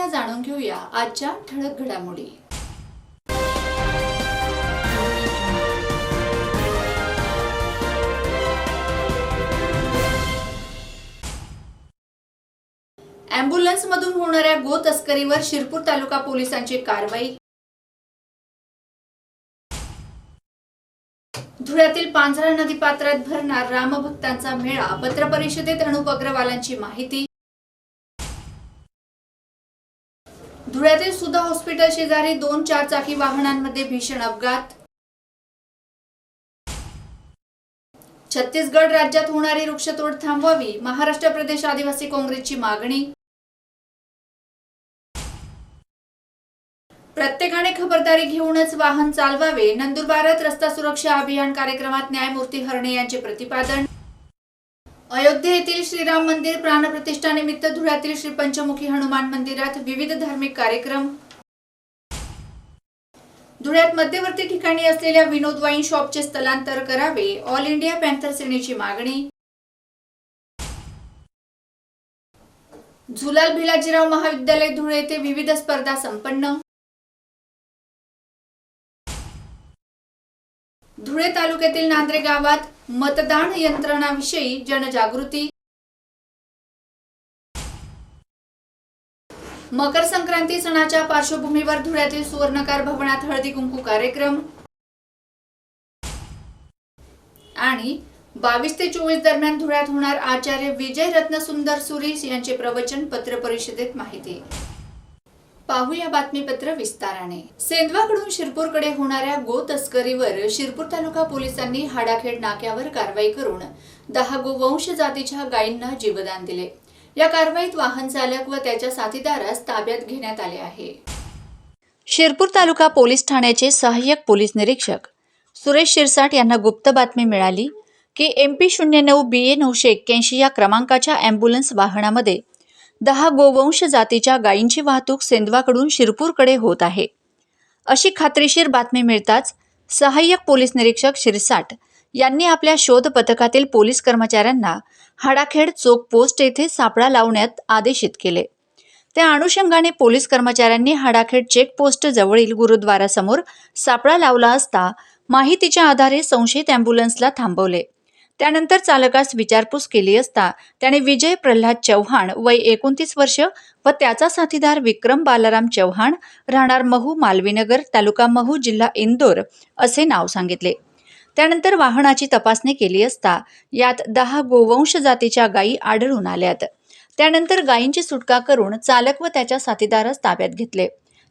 पहिला जाणून घेऊया आजच्या ठळक घडामोडी. अँब्युलन्समधून होणाऱ्या गो तस्करीवर शिरपूर तालुका पोलिसांची कारवाई. धुळ्यातील पांझरा नदी पात्रात भरणार रामभक्तांचा मेळा पत्रपरिषदेत अनुप अग्रवालांची माहिती. धुळ्यातील सुद्धा हॉस्पिटल शेजारी दोन चारचाकी वाहनांमध्ये भीषण अपघात. छत्तीसगड राज्यात होणारी वृक्षतोड थांबवावी महाराष्ट्र प्रदेश आदिवासी काँग्रेसची मागणी. प्रत्येकाने खबरदारी घेऊनच वाहन चालवावे नंदुरबारात रस्ता सुरक्षा अभियान कार्यक्रमात न्यायमूर्ती हरणे यांचे प्रतिपादन. अयोध्या येथील श्रीराम मंदिर प्राणप्रतिष्ठानिमित्त धुळ्यातील श्री पंचमुखी हनुमान मंदिरात विविध धार्मिक कार्यक्रम. धुळ्यात मध्यवर्ती ठिकाणी असलेल्या विनोद वाईन शॉपचे स्थलांतर करावे ऑल इंडिया पॅन्थर सेनेची मागणी. झुलाल भिलाजीराव महाविद्यालय धुळे येथे विविध स्पर्धा संपन्न. धुळे तालुक्यातील नांद्रे गावात मतदान यंत्रणाविषयी जनजागृती. मकर संक्रांती सणाच्या पार्श्वभूमीवर धुळ्यातील सुवर्णकार भवनात हळदी कुंकू कार्यक्रम. आणि बावीस ते चोवीस दरम्यान धुळ्यात होणार आचार्य विजय रत्नसुंदर सुरेश यांचे प्रवचन पत्र परिषदेत माहिती. पाहूया बातमीपत्र विस्ताराने. सेंधवाकडून शिरपूरकडे होणाऱ्या गो तस्करीवर शिरपूर तालुका पोलिसांनी हाडाखेड नाक्यावर कारवाई करून दहा गोवंश जातीच्या गायींना जीवदान दिले. या कारवाईत वाहन चालक व त्याच्या साथीदारास ताब्यात घेण्यात आले आहे. शिरपूर तालुका पोलीस ठाण्याचे सहाय्यक पोलीस निरीक्षक सुरेश शिरसाट यांना गुप्त बातमी मिळाली की एम पी शून्य नऊ बी ए नऊशे एक्क्याऐंशी या क्रमांकाच्या अँब्युलन्स वाहनामध्ये दहा गोवंश जातीच्या गायींची वाहतूक सेंधवाकडून शिरपूरकडे होत आहे. अशी खात्रीशीर बातमी मिळताच सहाय्यक पोलीस निरीक्षक शिरसाट यांनी आपल्या शोध पथकातील पोलीस कर्मचाऱ्यांना हाडाखेड चोक पोस्ट येथे सापळा लावण्यात आदेशित केले. त्या अनुषंगाने पोलीस कर्मचाऱ्यांनी हाडाखेड चेकपोस्ट जवळील गुरुद्वारासमोर सापळा लावला असता माहितीच्या आधारे संशयित अँब्युलन्सला थांबवले. त्यानंतर चालकास विचारपूस केली असता त्याने विजय प्रल्हाद चव्हाण वय एकोणतीस वर्ष व त्याचा साथीदार विक्रम बालाराम चव्हाण राहणार महू मालवीनगर तालुका महू जिल्हा इंदोर असे नाव सांगितले. त्यानंतर वाहनाची तपासणी केली असता यात दहा गोवंश जातीच्या गायी आढळून आल्यात. त्यानंतर गायींची सुटका करून चालक व त्याच्या साथीदारास ताब्यात घेतले.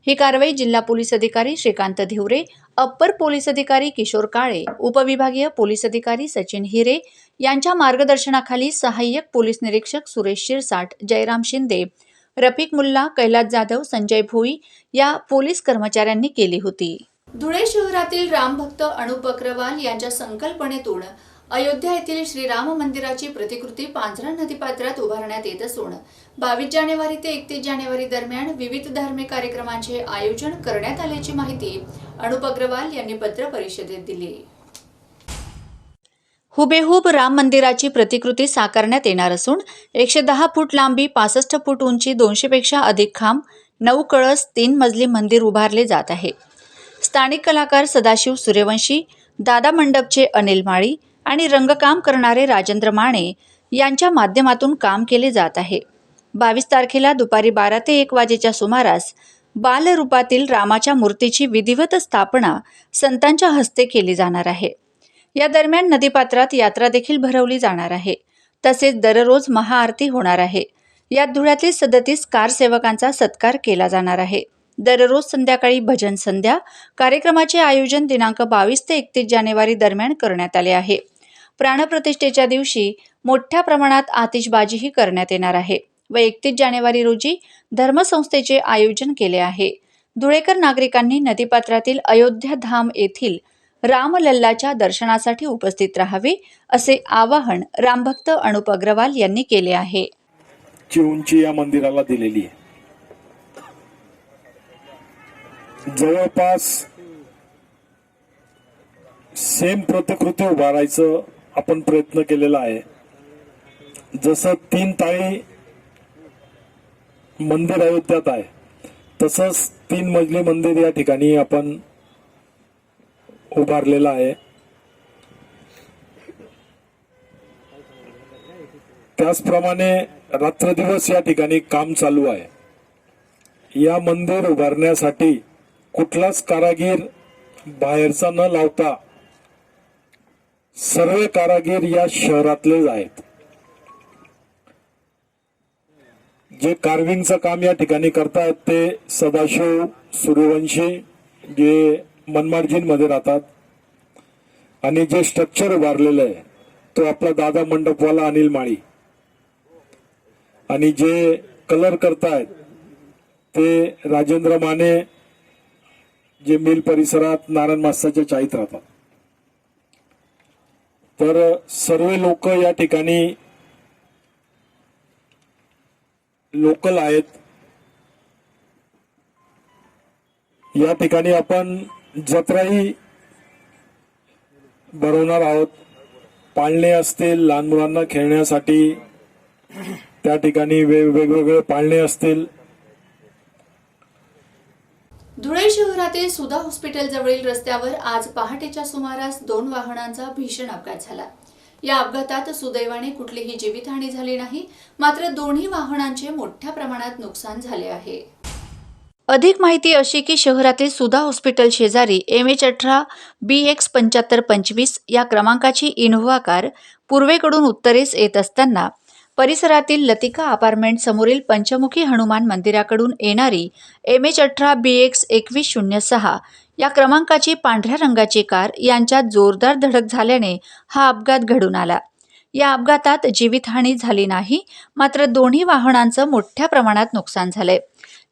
ही कारवाई जिल्हा पोलीस अधिकारी श्रीकांत धिवरे अप्पर पोलीस अधिकारी किशोर काळे उपविभागीय पोलीस अधिकारी सचिन हिरे यांच्या मार्गदर्शनाखाली सहाय्यक पोलीस निरीक्षक सुरेश शिरसाट जयराम शिंदे रफिक मुल्ला कैलास जाधव संजय भोई या पोलीस कर्मचाऱ्यांनी केली होती. धुळे शहरातील रामभक्त अनुप अग्रवाल यांच्या संकल्पनेतून अयोध्या येथील श्रीराम मंदिराची प्रतिकृती पांझरा नदीपात्रात उभारण्यात येत असून बावीस जानेवारी ते एकतीस जानेवारी दरम्यान विविध धार्मिक कार्यक्रमांचे आयोजन करण्यात आल्याची माहिती अनुप अग्रवाल यांनी पत्र परिषदेत दिली. हुबेहूब राम मंदिराची प्रतिकृती साकारण्यात येणार असून एकशे दहा फूट लांबी पासष्ट फूट उंची दोनशेपेक्षा अधिक खांब नऊ कळस तीन मजली मंदिर उभारले जात आहे. स्थानिक कलाकार सदाशिव सूर्यवंशी दादा मंडपचे अनिल माळी आणि रंगकाम करणारे राजेंद्र माने यांच्या माध्यमातून काम केले जात आहे. बावीस तारखेला दुपारी बारा ते एक वाजेच्या सुमारास बालरूपातील रामाच्या मूर्तीची विधिवत स्थापना संतांच्या हस्ते केली जाणार आहे. या दरम्यान नदीपात्रात यात्रा देखील भरवली जाणार आहे. तसेच दररोज महाआरती होणार आहे. यात धुळ्यातील सदतीस कारसेवकांचा सत्कार केला जाणार आहे. दररोज संध्याकाळी भजन संध्या कार्यक्रमाचे आयोजन दिनांक बावीस ते एकतीस जानेवारी दरम्यान करण्यात आले आहे. प्राणप्रतिष्ठेच्या दिवशी मोठ्या प्रमाणात आतिषबाजीही करण्यात येणार आहे. व एकतीस जानेवारी रोजी धर्मसंस्थेचे आयोजन केले आहे. धुळेकर नागरिकांनी नदीपात्रातील अयोध्या धाम येथील रामलल्लाच्या दर्शनासाठी उपस्थित राहावे असे आवाहन रामभक्त अनुप अग्रवाल यांनी केले आहे. ची उंची या मंदिराला दिलेली आहे. जवळपास सेम प्रतिकृती उभारायचं आपण प्रयत्न केलेला आहे. जसं तीन ताळी मंदिर अयोध्यात आहे तसंच तीन मजली मंदिर या ठिकाणी आपण उभारलेलं आहे. त्याचप्रमाणे रात्रदिवस या ठिकाणी काम चालू आहे. या मंदिर उभारण्यासाठी कुठलाच कारागीर बाहेरचा न लावता सर्व कारागीर या शहरातलेच आहेत. जे कार्विंगचं काम या ठिकाणी करतायत ते सदाशिव सूर्यवंशी जे मनमाडजींमध्ये राहतात आणि जे स्ट्रक्चर उभारलेलं आहे तो आपला दादा मंडपवाला अनिल माळी. आणि जे कलर करतायत ते राजेंद्र माने जे मिल परिसरात नारायण मास्ताच्या चाळीत राहतात. तर सर्व लोक या ठिकाणी लोकल आहेत. या ठिकाणी आपण जत्राही भरवणार आहोत. पाळणे असतील लहान मुलांना खेळण्यासाठी त्या ठिकाणी वेगवेगळे पाळणे असतील. धुळे शहरातील सुधा हॉस्पिटल जवळील रस्त्यावर आज पहाटेच्या सुमारास दोन वाहनांचा भीषण अपघात झाला. या अपघातात सुदैवाने कुठलीही जीवितहानी झाली नाही मात्र दोन्ही वाहनांचे मोठ्या प्रमाणात नुकसान झाले आहे. अधिक माहिती अशी की शहरातील सुधा हॉस्पिटल शेजारी एम एच अठरा बी एक्स पंच्याहत्तर पंचवीस या क्रमांकाची इनोव्हा कार पूर्वेकडून उत्तरेस येत असताना परिसरातील लतिका अपार्टमेंट समोरील पंचमुखी हनुमान मंदिराकडून येणारी एम एच अठरा बी एक्स एकवीस शून्य सहा या क्रमांकाची पांढऱ्या रंगाची कार यांच्यात जोरदार धडक झाल्याने हा अपघात घडून आला. या अपघातात जीवितहानी झाली नाही मात्र दोन्ही वाहनांचं मोठ्या प्रमाणात नुकसान झालंय.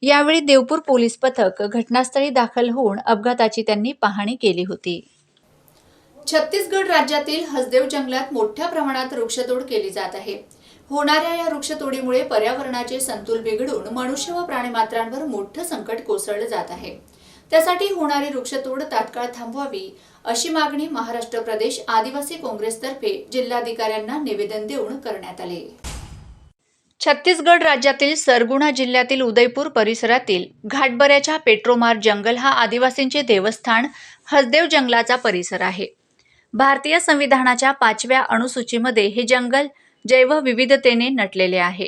यावेळी देवपूर पोलीस पथक घटनास्थळी दाखल होऊन अपघाताची त्यांनी पाहणी केली होती. छत्तीसगड राज्यातील हसदेव जंगलात मोठ्या प्रमाणात वृक्षतोड केली जात आहे. होणाऱ्या या वृक्षतोडीमुळे पर्यावरणाचे संतुल बिघडून मनुष्य व प्राणीमात्रांवर मोठं संकट कोसळलं जात आहे. त्यासाठी होणारी वृक्षतोड तात्काळ थांबवावी अशी मागणी महाराष्ट्र प्रदेश आदिवासी काँग्रेसतर्फे जिल्हाधिकाऱ्यांना निवेदन देऊन करण्यात आले. छत्तीसगड राज्यातील सरगुणा जिल्ह्यातील उदयपूर परिसरातील घाटबऱ्याच्या पेट्रोमार जंगल हा आदिवासींचे देवस्थान हसदेव जंगलाचा परिसर आहे. भारतीय संविधानाच्या पाचव्या अनुसूचीमध्ये हे जंगल जैवविविधतेने नटलेले आहे.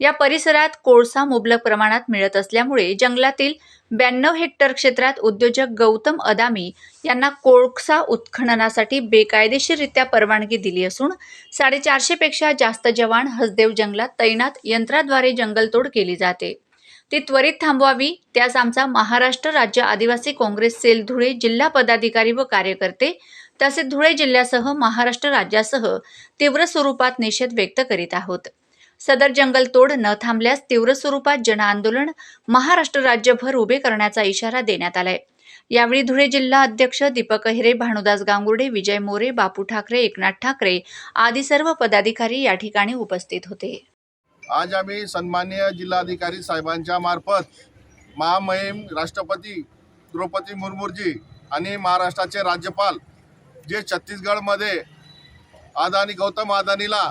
या परिसरात कोळसा मुबलक प्रमाणात मिळत असल्यामुळे जंगलातील ब्याण्णव हेक्टर क्षेत्रात उद्योजक गौतम अदामी यांना कोळसा उत्खननासाठी बेकायदेशीररित्या परवानगी दिली असून साडेचारशेपेक्षा जास्त जवान हसदेव जंगलात तैनात यंत्राद्वारे जंगलतोड केली जाते. ती त्वरित थांबवावी त्यास आमचा महाराष्ट्र राज्य आदिवासी काँग्रेस सेल धुळे जिल्हा पदाधिकारी व कार्यकर्ते तसेच धुळे जिल्ह्यासह महाराष्ट्र राज्यासह तीव्र स्वरूपात निषेध व्यक्त करीत आहोत. सदर जंगलतोड न थांबल्यास तीव्र स्वरूपात जनआंदोलन महाराष्ट्र राज्यभर उभे करण्याचा इशारा देण्यात आलाय. यावेळी धुळे जिल्हा अध्यक्ष दीपक अहिरे भानुदास गांगुर्डे विजय मोरे बापू ठाकरे एकनाथ ठाकरे आदी सर्व पदाधिकारी या ठिकाणी उपस्थित होते. आज आम्ही सन्माननीय जिल्हाधिकारी साहेबांच्या मार्फत महामहिम राष्ट्रपती द्रौपदी मुर्मूजी आणि महाराष्ट्राचे राज्यपाल जे छत्तीसगडमध्ये अदानी गौतम अदानीला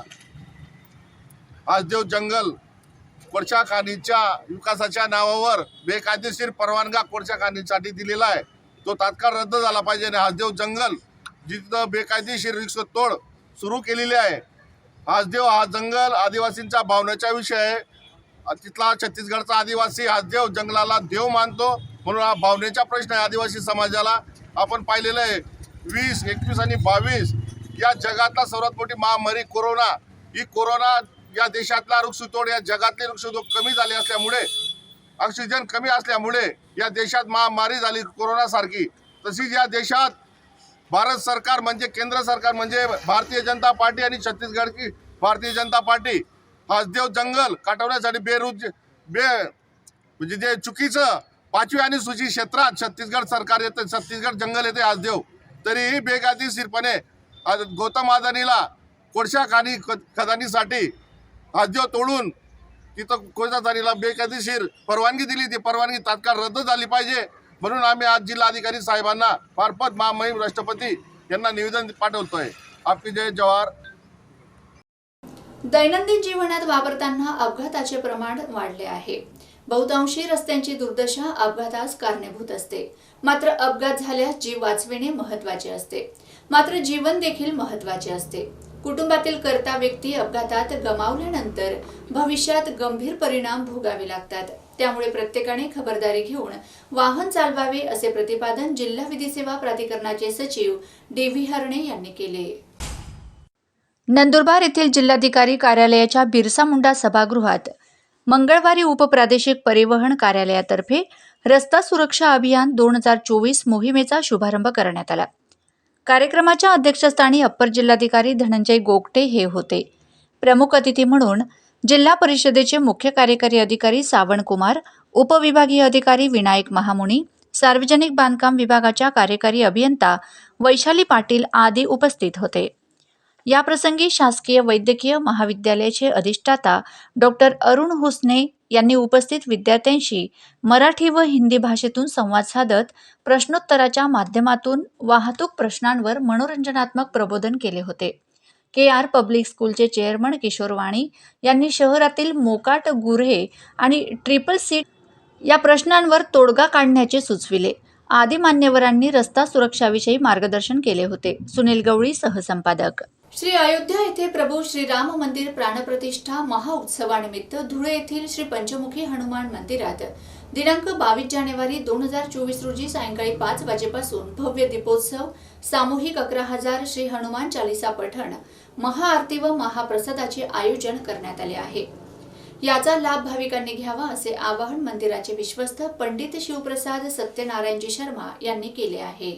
आजदेव जंगल कोळशा खाणीच्या विकासाच्या नावावर बेकायदेशीर परवानगा कोळशा खाणीसाठी दिलेला आहे. तो तात्काळ रद्द झाला पाहिजे आणि हासदेव जंगल जिथं बेकायदेशीर रिक्षतोड सुरू केलेली आहे. हासदेव हा जंगल आदिवासींचा भावनेचा विषय आहे. तिथला छत्तीसगडचा आदिवासी हासदेव जंगलाला देव मानतो. म्हणून हा भावनेचा प्रश्न आहे आदिवासी समाजाला. आपण पाहिलेलं आहे वीस एकवीस आणि बावीस या जगातला सर्वात मोठी महामारी कोरोना. ही कोरोना या देशातला वृक्षतोड या जगातले वृक्षतोड कमी झाले असल्यामुळे ऑक्सिजन कमी असल्यामुळे या देशात महामारी झाली कोरोनासारखी. तशीच या देशात भारत सरकार म्हणजे केंद्र सरकार म्हणजे भारतीय जनता पार्टी आणि छत्तीसगडची भारतीय जनता पार्टी. हसदेव जंगल काटवण्यासाठी बेरोज बे म्हणजे जे चुकीचं पाचवी आणि सूची क्षेत्रात छत्तीसगड सरकार येते छत्तीसगड जंगल येते हसदेव तरीही बेकायदेशीरपणे आज गौतम अदानीला कोळशा खाणी खदानीसाठी हसदेव तोडून तिथं कोळशा खाणीला बेकायदेशीर परवानगी दिली ती परवानगी तात्काळ रद्द झाली पाहिजे. म्हणून आम्ही आज जिल्हाधिकारी साहेबांना मार्फत महामहिम राष्ट्रपती यांना निवेदन पाठवतोय. आपली जय जवाहर. दैनंदिन जीवनात वापरताना अपघाताचे प्रमाण वाढले आहे. बहुतांशी रस्त्यांची दुर्दशा अपघातास कारणीभूत असते. मात्र अपघात झाल्यास जीव वाचविणे महत्त्वाचे असते. मात्र जीवन देखील महत्त्वाचे असते. कुटुंबातील कर्ता व्यक्ती अपघातात गमावल्यानंतर भविष्यात गंभीर परिणाम भोगावे लागतात. त्यामुळे प्रत्येकाने खबरदारी घेऊन वाहन चालवावे असे प्रतिपादन जिल्हा विधी सेवा प्राधिकरणाचे सचिव डी व्ही हरणे यांनी केले. नंदुरबार येथील जिल्हाधिकारी कार्यालयाच्या बिरसा मुंडा सभागृहात मंगळवारी उपप्रादेशिक परिवहन कार्यालयातर्फे रस्ता सुरक्षा अभियान दोन हजार चोवीस मोहिमेचा शुभारंभ करण्यात आला. कार्यक्रमाच्या अध्यक्षस्थानी अप्पर जिल्हाधिकारी धनंजय गोगटे हे होते. प्रमुख अतिथी म्हणून जिल्हा परिषदेचे मुख्य कार्यकारी अधिकारी सावणकुमार उपविभागीय अधिकारी विनायक महामुनी सार्वजनिक बांधकाम विभागाच्या कार्यकारी अभियंता वैशाली पाटील आदी उपस्थित होते. याप्रसंगी शासकीय वैद्यकीय महाविद्यालयाचे अधिष्ठाता डॉक्टर अरुण हुसने यांनी उपस्थित विद्यार्थ्यांशी मराठी व हिंदी भाषेतून संवाद साधत प्रश्नोत्तराच्या माध्यमातून वाहतूक प्रश्नांवर मनोरंजनात्मक प्रबोधन केले होते. के आर पब्लिक स्कूलचे चेअरमन किशोर वाणी यांनी शहरातील मोकाट गुऱ्हे आणि ट्रिपल सीट या प्रश्नांवर तोडगा काढण्याचे सुचविले. आदी मान्यवरांनी रस्ता सुरक्षाविषयी मार्गदर्शन केले होते. सुनील गवळी सहसंपादक श्री अयोध्या येथे प्रभू श्रीराम मंदिर प्राणप्रतिष्ठा महाउत्सवानिमित्त धुळे येथील श्री पंचमुखी हनुमान मंदिरात दिनांक बावीस जानेवारी दोन हजार चोवीस रोजी सायंकाळी पाच वाजेपासून भव्य दीपोत्सव सामूहिक अकरा हजार श्री हनुमान चालिसा पठण महाआरती व महाप्रसादाचे आयोजन करण्यात आले आहे. याचा लाभ भाविकांनी घ्यावा असे आवाहन मंदिराचे विश्वस्त पंडित शिवप्रसाद सत्यनारायणजी शर्मा यांनी केले आहे.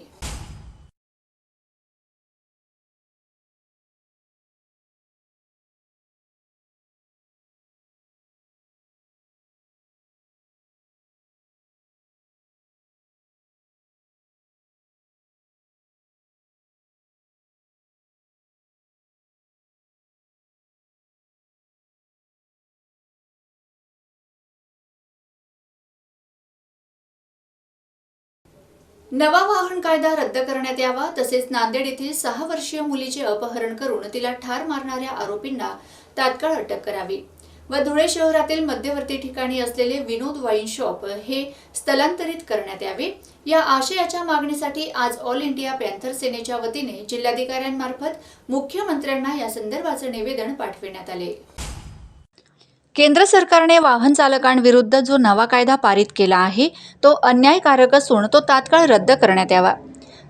नवा वाहन कायदा रद्द करण्यात यावा तसेच नांदेड येथील सहा वर्षीय मुलीचे अपहरण करून तिला ठार मारणाऱ्या आरोपींना तात्काळ अटक करावी. व धुळे शहरातील मध्यवर्ती ठिकाणी असलेले विनोद वाईन शॉप हे स्थलांतरित करण्यात यावे. या आशयाच्या मागणीसाठी आज ऑल इंडिया पॅन्थर सेनेच्या वतीने जिल्हाधिकाऱ्यांमार्फत मुख्यमंत्र्यांना या संदर्भाचे निवेदन पाठविण्यात आले. केंद्र सरकारने वाहन चालकांविरुद्ध जो नवा कायदा पारित केला आहे तो अन्यायकारक असून तो तात्काळ रद्द करण्यात यावा.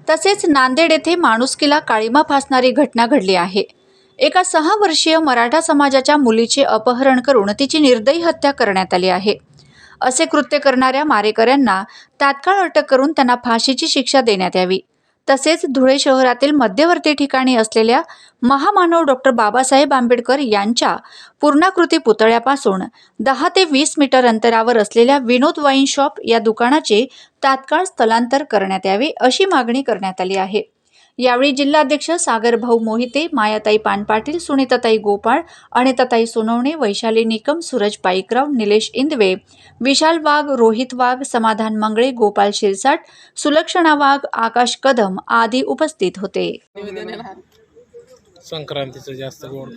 तसेच नांदेड येथे माणुसकीला काळीमा फासणारी घटना घडली आहे. एका सहा वर्षीय मराठा समाजाच्या मुलीचे अपहरण करून तिची निर्दयी हत्या करण्यात आली आहे. असे कृत्य करणाऱ्या मारेकऱ्यांना तात्काळ अटक करून त्यांना फाशीची शिक्षा देण्यात यावी. तसेच धुळे शहरातील मध्यवर्ती ठिकाणी असलेल्या महामानव डॉक्टर बाबासाहेब आंबेडकर यांच्या पूर्णाकृती पुतळ्यापासून दहा ते वीस मीटर अंतरावर असलेल्या विनोद वाईन शॉप या दुकानाचे तात्काळ स्थलांतर करण्यात यावे अशी मागणी करण्यात आली आहे. यावेळी जिल्हाध्यक्ष सागरभाऊ मोहिते मायाताई पानपाटील सुनीताताई गोपाळ अनिताताई सोनवणे वैशाली निकम सूरज पाईकराव निलेश इंदवे विशाल वाघ रोहित वाघ समाधान मंगळे गोपाल शिरसाट सुलक्षणा वाघ आकाश कदम आदी उपस्थित होते. संक्रांतीचं जास्त गोड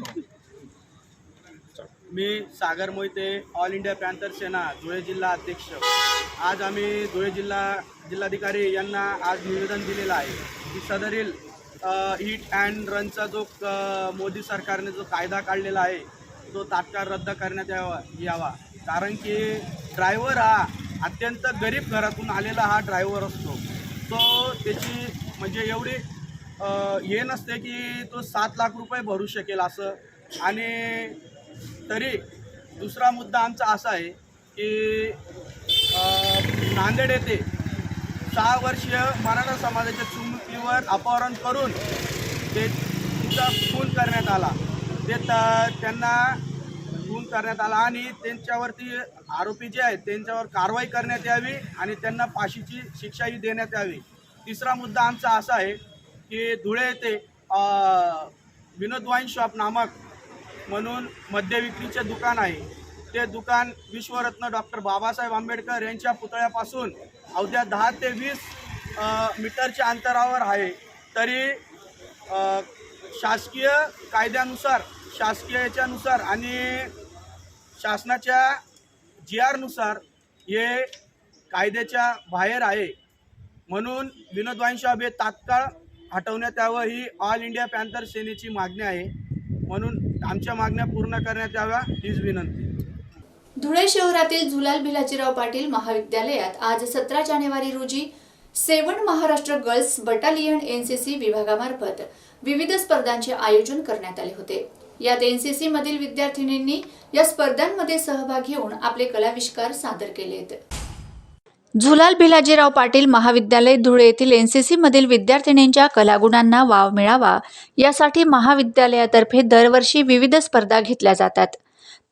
मी Sagar Mohite all India panther Sena Dhule जिल्हा अध्यक्ष. आज आम्ही धुळे जिल्हा जिल्हाधिकारी यांना आज निवेदन दिलेलं आहे की सदरील हिट अँड रनचा जो क- मोदी सरकारने जो कायदा काढलेला आहे तो तात्काळ रद्द करण्यात यावा यावा. कारण की ड्रायव्हर हा अत्यंत गरीब घरातून आलेला हा ड्रायव्हर असतो. तो त्याची म्हणजे एवढी हे नसते की तो सात लाख रुपये भरू शकेल असं. आणि तरी दुसरा मुद्दा आमचा असा आहे की नांदेड येथे सहा वर्षीय मराठा समाजाच्या चुमकीवर अपहरण करून ते तिचा खून करण्यात आला. ते त्यांना खून करण्यात आला आणि त्यांच्यावरती आरोपी जे आहेत त्यांच्यावर कारवाई करण्यात यावी आणि त्यांना फाशीची शिक्षाही देण्यात यावी. तिसरा मुद्दा आमचा असा आहे की धुळे येथे विनोद वाईन शॉप नामक म्हणून मद्य विक्रीचे दुकान आहे. ते दुकान विश्वरत्न डॉक्टर बाबासाहेब आंबेडकर यांच्या पुतळ्यापासून अवघ्या दहा ते वीस मीटरच्या अंतरावर आहे. तरी शासकीय कायद्यानुसार शासकीय याच्यानुसार आणि शासनाच्या जी आरनुसार हे कायद्याच्या बाहेर आहे. म्हणून विनोद वाईन हे तात्काळ हटवण्यात यावं ही ऑल इंडिया पॅन्थर सेनेची मागणी आहे. म्हणून आमच्या मागण्या पूर्ण करण्यात याव्या हीच विनंती. धुळे शहरातील झुलाल भिलाजीराव पाटील महाविद्यालयात आज सतरा जानेवारी रोजी seven Maharashtra girls battalion NCC विभागामार्फत विविध स्पर्धांचे आयोजन करण्यात आले होते. यात एनसीसी मधील विद्यार्थिनींनी या स्पर्धांमध्ये सहभाग घेऊन आपले कलाविष्कार सादर केलेत. झुलाल भिलाजीराव पाटील महाविद्यालय धुळे येथील एन सी सीमधील विद्यार्थिनींच्या कलागुणांना वाव मिळावा यासाठी महाविद्यालयातर्फे दरवर्षी विविध स्पर्धा घेतल्या जातात.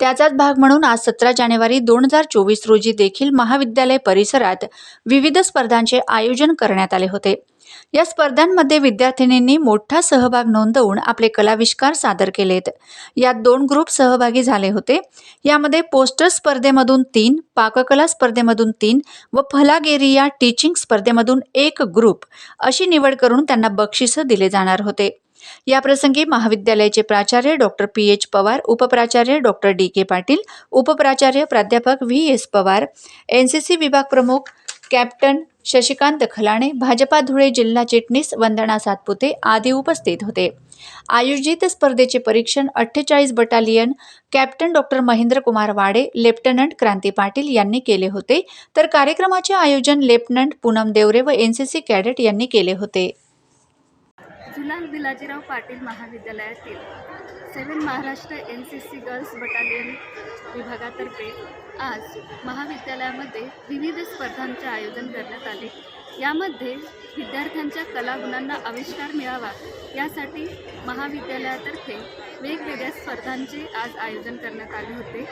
त्याचाच भाग म्हणून आज सतरा जानेवारी दोन हजार चोवीस रोजी देखील महाविद्यालय परिसरात विविध स्पर्धांचे आयोजन करण्यात आले होते. या स्पर्धांमध्ये विद्यार्थिनींनी मोठा सहभाग नोंदवून आपले कलाविष्कार सादर केलेत. यात दोन ग्रुप सहभागी झाले होते. यामध्ये पोस्टर स्पर्धेमधून तीन पाककला स्पर्धेमधून तीन व फलागेरिया टीचिंग स्पर्धेमधून एक ग्रुप अशी निवड करून त्यांना बक्षिसं दिले जाणार होते. याप्रसंगी महाविद्यालयाचे प्राचार्य डॉक्टर पी एच पवार उपप्राचार्य डॉक्टर डी के पाटील उपप्राचार्य प्राध्यापक V S Pawar N C C विभाग प्रमुख कॅप्टन शशिकांत खलाणे भाजपा धुळे जिल्हा चिटणीस वंदना सातपुते आदी उपस्थित होते. आयोजित स्पर्धेचे परीक्षण अठ्ठेचाळीस battalion captain doctor Mahendra Kumar Wade lieutenant Kranti Patil यांनी केले होते. तर कार्यक्रमाचे आयोजन लेफ्टनंट पूनम देवरे व एन सी सी कॅडेट यांनी केले होते. जुलाल बिलाजीराव पाटील महाविद्यालयातील seven Maharashtra N C C girls battalion विभागातर्फे आज महाविद्यालयामध्ये विविध स्पर्धांचे आयोजन करण्यात आले. यामध्ये विद्यार्थ्यांच्या कलागुणांना आविष्कार मिळावा यासाठी महाविद्यालयातर्फे वेगवेगळ्या स्पर्धांचे आज आयोजन करण्यात आले होते.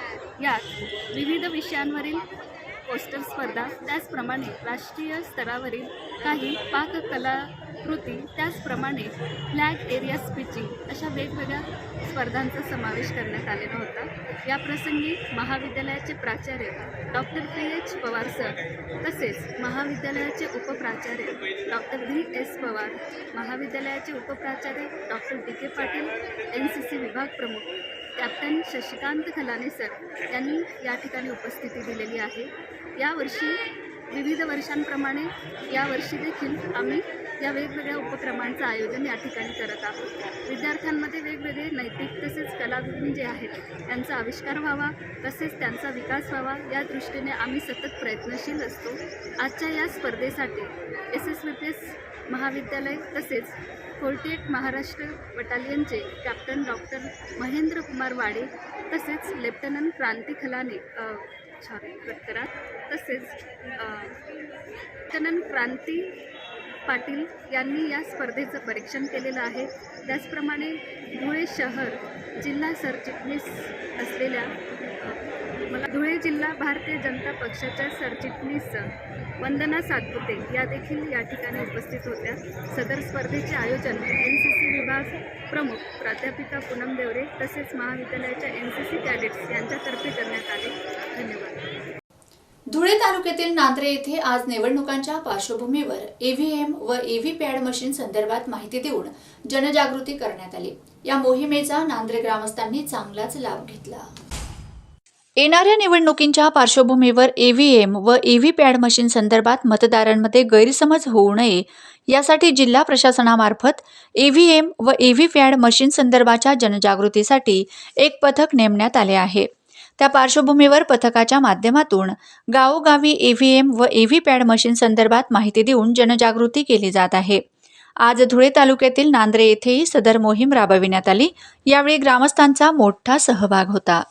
यात विविध विषयांवरील पोस्टर स्पर्धा. त्याचप्रमाणे राष्ट्रीय स्तरावरील काही पाककलाकृती त्याचप्रमाणे फ्लॅग एरिया स्पीचिंग अशा वेगवेगळ्या स्पर्धांचा समावेश करण्यात आलेला होता. या प्रसंगी महाविद्यालयाचे प्राचार्य doctor P H Pawar sir तसेच महाविद्यालयाचे उपप्राचार्य डॉक्टर व्ही एस पवार महाविद्यालयाचे उपप्राचार्य doctor D K Patil N C C विभाग प्रमुख कॅप्टन शशिकांत खलाने सर यांनी या ठिकाणी उपस्थिती दिलेली आहे. यावर्षी विविध वर्षांप्रमाणे यावर्षी देखील आम्ही या वेगवेगळ्या उपक्रमांचं आयोजन या ठिकाणी करत आहोत. विद्यार्थ्यांमध्ये वेगवेगळे नैतिक तसेच कलागुण जे आहेत त्यांचा आविष्कार व्हावा तसेच त्यांचा विकास व्हावा या दृष्टीने आम्ही सतत प्रयत्नशील असतो. आजच्या या स्पर्धेसाठी एस एस व्ही एस महाविद्यालय तसेच फोर्टी एट महाराष्ट्र बटालियनचे कॅप्टन डॉक्टर महेंद्र कुमार वाडे तसेच लेफ्टनंट क्रांती खलाने सॉरी कट करा. तसेच अ, क्रांती पाटील यांनी या स्पर्धेचं परीक्षण केलेलं आहे. त्याचप्रमाणे धुळे शहर जिल्हा सरचिटणीस असलेल्या मला धुळे जिल्हा भारतीय जनता पक्षाच्या सरचिटणीस वंदना सातपुते या देखील या ठिकाणी उपस्थित होत्या. सदर स्पर्धेचे आयोजन एन सी सी विभाग प्रमुख प्राध्यापिका पूनम देवरे तसेच महाविद्यालयाच्या एन सी सी कॅडेट्स यांच्यातर्फे करण्यात आले. धुळे तालुक्यातील नांद्रे येथे आज निवडणुकांच्या पार्श्वभूमीवर ईव्हीएम व ईव्ही पॅड मशीन संदर्भात माहिती देऊन जनजागृती करण्यात आली. या मोहिमेचा नांद्रे ग्रामस्थांनी चांगलाच लाभ घेतला. येणाऱ्या निवडणुकींच्या पार्श्वभूमीवर ईव्हीएम व ईव्ही पॅड मशीन संदर्भात मतदारांमध्ये गैरसमज होऊ नये यासाठी जिल्हा प्रशासनामार्फत ईव्हीएम व ईव्ही पॅड मशीन संदर्भाच्या जनजागृतीसाठी एक पथक नेमण्यात आले आहे. त्या पार्श्वभूमीवर पथकाच्या माध्यमातून गावोगावी ईव्हीएम व व्ही पॅड मशीन संदर्भात माहिती देऊन जनजागृती केली जात आहे. आज धुळे तालुक्यातील नांद्रे येथेही सदर मोहीम राबविण्यात आली. यावेळी ग्रामस्थांचा मोठा सहभाग होता.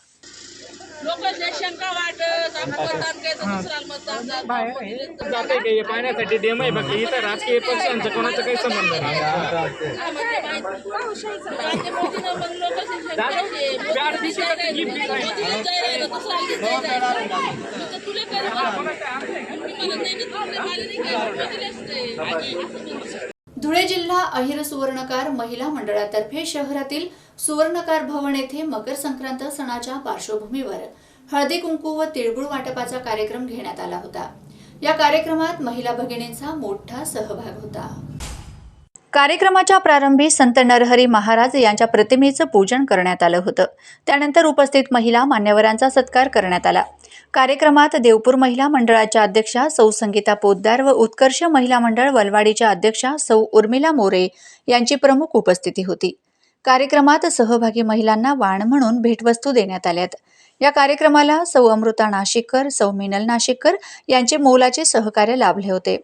जाते का? हे पाहण्यासाठी डेम आहे बाकी इथं राजकीय पक्षांचा कोणाचा काही संबंध नाही. तुला धुळे जिल्हा अहिर सुवर्णकार महिला मंडळातर्फे शहरातील सुवर्णकार भवन येथे मकर संक्रांत सणाच्या पार्श्वभूमीवर हळदी कुंकू व तिळगुळ वाटपाचा कार्यक्रम घेण्यात आला होता. या कार्यक्रमात महिला भगिनींचा मोठा सहभाग होता. कार्यक्रमाच्या प्रारंभी संत नरहरी महाराज यांच्या प्रतिमेचं पूजन करण्यात आलं होतं. त्यानंतर उपस्थित महिला मान्यवरांचा सत्कार करण्यात आला. कार्यक्रमात देवपूर महिला मंडळाच्या अध्यक्षा सौ संगीता पोद्दार व उत्कर्ष महिला मंडळ वलवाडीच्या अध्यक्षा सौ उर्मिला मोरे यांची प्रमुख उपस्थिती होती. कार्यक्रमात सहभागी महिलांना वाण म्हणून भेटवस्तू देण्यात आल्यात. या कार्यक्रमाला सौ अमृता नाशिककर सौ मिनल नाशिककर यांचे मोलाचे सहकार्य लाभले होते.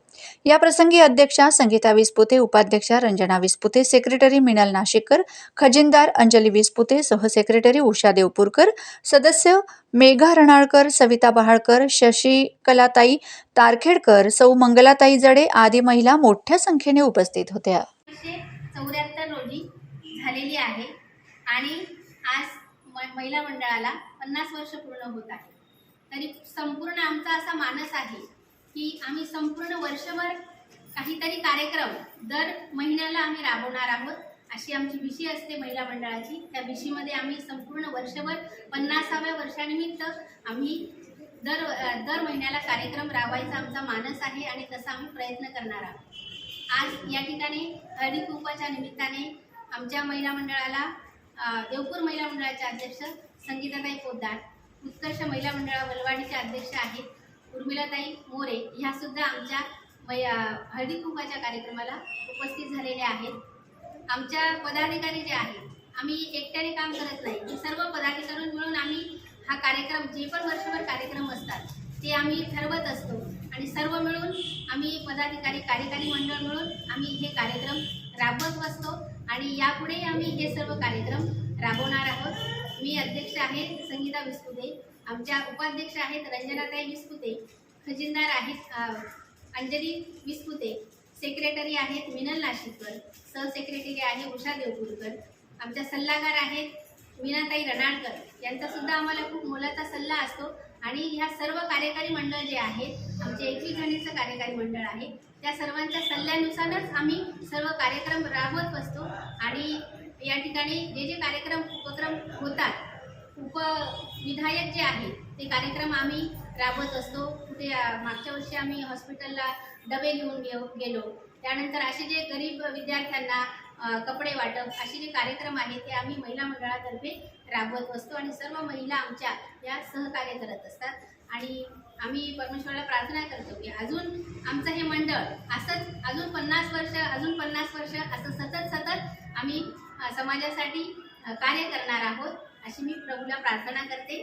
या प्रसंगी अध्यक्षा संगीता विस्पुते उपाध्यक्षा रंजना विस्पुते सेक्रेटरी मिनल नाशिककर खजिनदार अंजली विस्पुते सहसेक्रेटरी उषा देवपूरकर सदस्य मेघा रणाळकर सविता बहाळकर शशिकलाताई तारखेडकर सौ मंगलाताई जडे आदी महिला मोठ्या संख्येने उपस्थित होत्या. चौऱ्याहत्तर रोजी झालेली आहे आणि आज महिला मंडळाला पन्नास वर्ष पूर्ण होत आहे. तरी संपूर्ण आमचा असा मानस आहे की आम्ही संपूर्ण वर्षभर काहीतरी कार्यक्रम दर महिन्याला आम्ही राबवणार आहोत अशी आमची विशी असते महिला मंडळाची. त्या विशीमध्ये आम्ही संपूर्ण वर्षभर पन्नासाव्या वर्षानिमित्त आम्ही दर दर महिन्याला कार्यक्रम राबवायचा आमचा मानस आहे आणि तसा आम्ही प्रयत्न करणार आहोत. आज या ठिकाणी हळदी कुंपाच्या निमित्ताने आमच्या महिला मंडळाला देवपूर महिला मंडळाच्या अध्यक्ष संगीताताई पोद्दार उत्कर्ष महिला मंडळा वलवाडीच्या अध्यक्ष आहेत उर्मिलाताई मोरे ह्या सुद्धा आमच्या मै हळदी कुंकवाच्या कार्यक्रमाला उपस्थित झालेल्या आहेत. आमच्या पदाधिकारी जे आहेत आम्ही एकट्याने काम करत नाही. हे सर्व पदाधिकारी मिळून आम्ही हा कार्यक्रम जे पण वर्षभर कार्यक्रम असतात ते आम्ही ठरवत असतो. आणि सर्व मिळून आम्ही पदाधिकारी कार्यकारी मंडळ मिळून आम्ही हे कार्यक्रम राबवत असतो आणि यापुढे आम्ही हे सर्व कार्यक्रम राबवणार आहोत. मी अध्यक्ष आहे संगीता विस्कुते आमच्या उपाध्यक्ष आहेत रंजनाताई विस्पुते खजिनदार आहेत अंजली विस्पुते सेक्रेटरी आहेत मिनल नाशिककर. सहसेक्रेटरी आहे उषा देवपूरकर. आमच्या सल्लागार आहेत मीनाताई रणाळकर यांचा सुद्धा आम्हाला खूप मोलाचा सल्ला असतो. आणि ह्या सर्व कार्यकारी मंडळ जे आहेत आमचे एकवीस जणींचं कार्यकारी मंडळ आहे त्या सर्वांच्या सल्ल्यानुसारच आम्ही सर्व कार्यक्रम राबवत असतो आणि या ठिकाणी जे जे कार्यक्रम उपक्रम होतात उपविधायक जे आहेत ते कार्यक्रम आम्ही राबवत असतो. कुठे मागच्या वर्षी आम्ही हॉस्पिटलला डबे घेऊन गेलो गेलो. त्यानंतर असे जे गरीब विद्यार्थ्यांना कपडे वाटप असे जे कार्यक्रम आहेत ते आम्ही महिला मंडळातर्फे राबवत असतो आणि सर्व महिला आमच्या या सहकार्य करत असतात. आणि आम्ही परमेश्वराला प्रार्थना करतो की अजून आमचं हे मंडळ असंच अजून पन्नास वर्ष अजून पन्नास वर्ष असं सतत सतत आम्ही समाजासाठी कार्य करणार आहोत अशी मी प्रभूला प्रार्थना करते.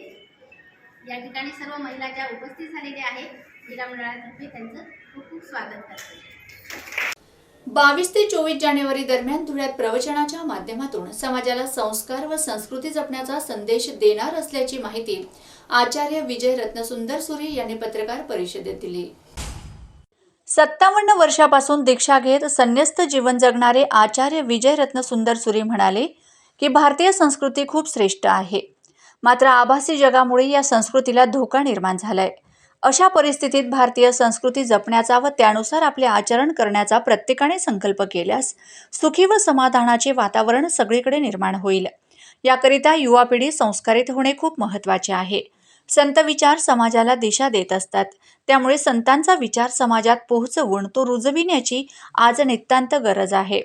या ठिकाणी सर्व महिला ज्या उपस्थित झालेल्या आहेत क्रीडा मंडळातर्फे त्यांचं खूप खूप स्वागत करते. बावीस ते चोवीस जानेवारी दरम्यान धुळ्यात प्रवचनाच्या माध्यमातून समाजाला संस्कार व संस्कृती जपण्याचा संदेश देणार असल्याची माहिती आचार्य विजय रत्नसुंदर सुरी यांनी पत्रकार परिषदेत दिली. सत्तावन्न वर्षापासून दीक्षा घेत संन्यस्त जीवन जगणारे आचार्य विजय रत्नसुंदर सुरी म्हणाले की भारतीय संस्कृती खूप श्रेष्ठ आहे. मात्र आभासी जगामुळे या संस्कृतीला धोका निर्माण झालाय. अशा परिस्थितीत भारतीय संस्कृती जपण्याचा व त्यानुसार आपले आचरण करण्याचा प्रत्येकाने संकल्प केल्यास सुखी व समाधानाचे वातावरण सगळीकडे निर्माण होईल. याकरिता युवा पिढी संस्कारित होणे खूप महत्त्वाचे आहे. संत विचार समाजाला दिशा देत असतात. त्यामुळे संतांचा विचार समाजात पोहोचवून तो रुजविण्याची आज नितांत गरज आहे.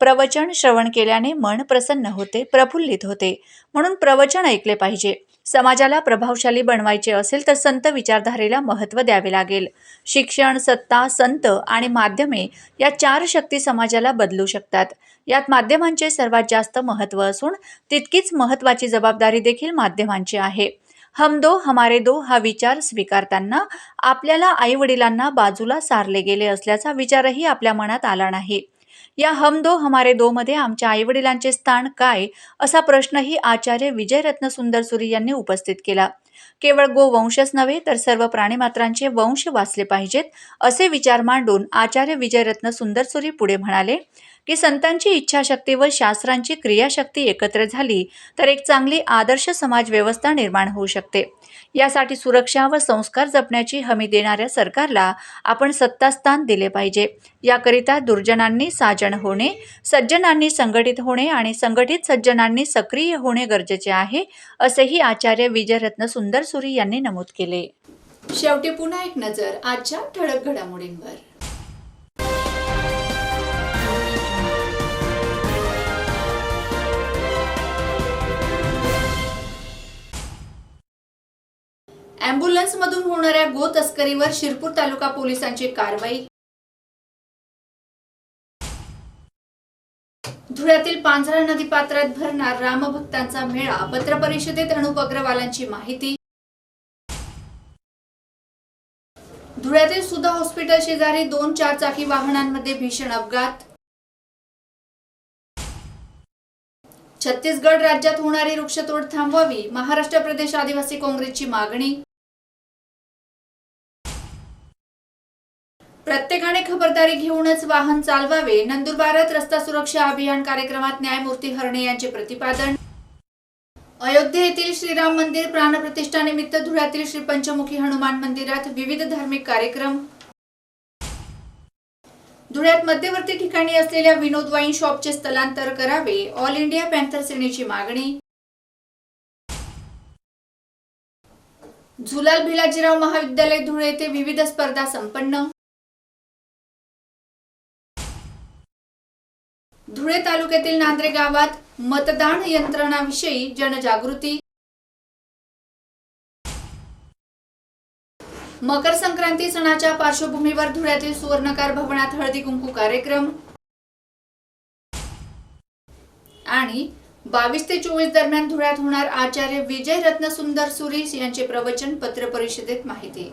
प्रवचन श्रवण केल्याने मन प्रसन्न होते प्रफुल्लित होते. म्हणून प्रवचन ऐकले पाहिजे. समाजाला प्रभावशाली बनवायचे असेल तर संत विचारधारेला महत्त्व द्यावे लागेल. शिक्षण सत्ता संत आणि माध्यमे या चार शक्ती समाजाला बदलू शकतात. यात माध्यमांचे सर्वात जास्त महत्त्व असून तितकीच महत्त्वाची जबाबदारी देखील माध्यमांची आहे. हम दो हमारे दो हा विचार स्वीकारताना आपल्याला आईवडिलांना बाजूला सारले गेले असल्याचा विचारही आपल्या मनात आला नाही. या हम दो हमारे दो मध्ये आमच्या आईवडिलांचे स्थान काय? असा प्रश्नही आचार्य विजयरत्न सुंदर सुरी यांनी उपस्थित केला. केवळ गोवंशच नव्हे तर सर्व प्राणीमात्रांचे वंश वाचले पाहिजेत असे विचार मांडून आचार्य विजयरत्न सुंदरसुरी पुढे म्हणाले की संतांची इच्छाशक्ती व शास्त्रांची क्रियाशक्ती एकत्र झाली तर एक चांगली आदर्श समाज व्यवस्था निर्माण होऊ शकते. यासाठी सुरक्षा व संस्कार जपण्याची हमी देणाऱ्या सरकारला आपण सत्तास्थान दिले पाहिजे. याकरिता दुर्जनांनी साजन होणे सज्जनांनी संघटित होणे आणि संघटित सज्जनांनी सक्रिय होणे गरजेचे आहे असेही आचार्य विजयरत्न सुंदर सुरी यांनी नमूद केले. शेवटी पुन्हा एक नजर आजच्या ठळक घडामोडींवर. अँब्युलन्समधून होणाऱ्या गो तस्करीवर शिरपूर तालुका पोलिसांची कारवाई. धुळ्यातील पांझरा नदी पात्रात भरणार रामभक्तांचा मेळा पत्रपरिषदेत अनुप अग्रवालांची माहिती. धुळ्यातील सुधा हॉस्पिटल शेजारी दोन चारचाकी वाहनांमध्ये भीषण अपघात. छत्तीसगड राज्यात होणारी वृक्षतोड थांबवावी महाराष्ट्र प्रदेश आदिवासी काँग्रेसची मागणी. प्रत्येकाने खबरदारी घेऊनच वाहन चालवावे. नंदुरबारात रस्ता सुरक्षा अभियान कार्यक्रमात न्यायमूर्ती हरणे यांचे प्रतिपादन. अयोध्ये येथील श्रीराम मंदिर प्राणप्रतिष्ठानिमित्त धुळ्यातील श्री पंचमुखी हनुमान मंदिरात विविध धार्मिक कार्यक्रम. धुळ्यात मध्यवर्ती ठिकाणी असलेल्या विनोद वाईन शॉपचे स्थलांतर करावे. ऑल इंडिया पॅन्थर सेनेची मागणी. झुलाल भिलाजीराव महाविद्यालय धुळे येथे विविध स्पर्धा संपन्न. धुळे तालुक्यातील नांद्रे गावात मतदान यंत्रणाविषयी जनजागृती. मकर संक्रांती सणाच्या पार्श्वभूमीवर धुळ्यातील सुवर्णकार भवनात हळदी कुंकू कार्यक्रम. आणि बावीस ते चोवीस दरम्यान धुळ्यात होणार आचार्य विजय रत्न सुंदर सुरेश यांचे प्रवचन पत्र परिषदेत माहिती.